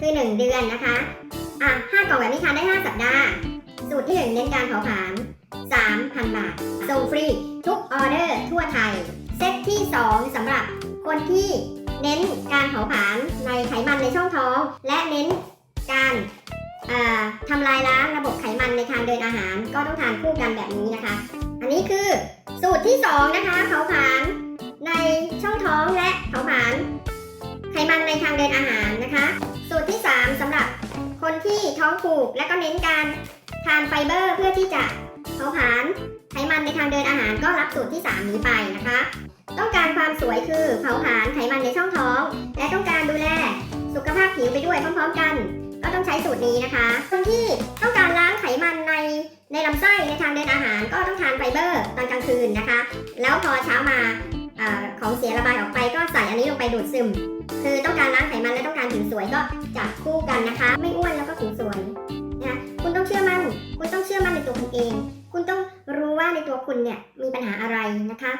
คือ 1 เดือนนะคะ อะ5กล่องแบบนี้ทานได้ 5 สัปดาห์ สูตรที่ 1 เน้นการเผาผลาญ3,000 บาท ส่งฟรี ทุกออเดอร์ทั่วไทย เซตที่ 2สำหรับคนที่เน้นการเผาผลาญในไขมันในช่องท้อง และเน้นการทำลายล้างระบบไขมันในทางเดินอาหาร ก็ต้องทานคู่กันแบบนี้นะคะ อันนี้คือสูตรที่ 2 นะคะเผาผลาญในช่องท้องและเผาผลาญไขมันในทางเดินอาหารนะคะ ที่ท้องผูกและก็เน้นการทานไฟเบอร์เพื่อที่จะเผาผลาญไขมันในทางเดินอาหารก็รับสูตรที่ 3 นี้ไปนะคะ ต้องการความสวยคือเผาผลาญไขมันในช่องท้อง และต้องการดูแลสุขภาพผิวไปด้วยพร้อมๆกัน ก็ต้องใช้สูตรนี้นะคะ คนที่ต้องการล้างไขมันในในลำไส้ในทางเดินอาหารก็ต้องทานไฟเบอร์ตอนกลางคืนนะคะ แล้วพอเช้ามาอของเสียระบายออกไปก็ใส่อันนี้ลงไปดูดซึม คือต้องการล้างไขมันและต้อง สวยก็จับคู่กันนะคะ ไม่อ้วนแล้วก็ผิวสวยนะคะคุณต้องเชื่อมั่น คุณต้องเชื่อมั่นในตัวคุณเอง คุณต้องรู้ว่าในตัวคุณเนี่ยมีปัญหาอะไรนะคะ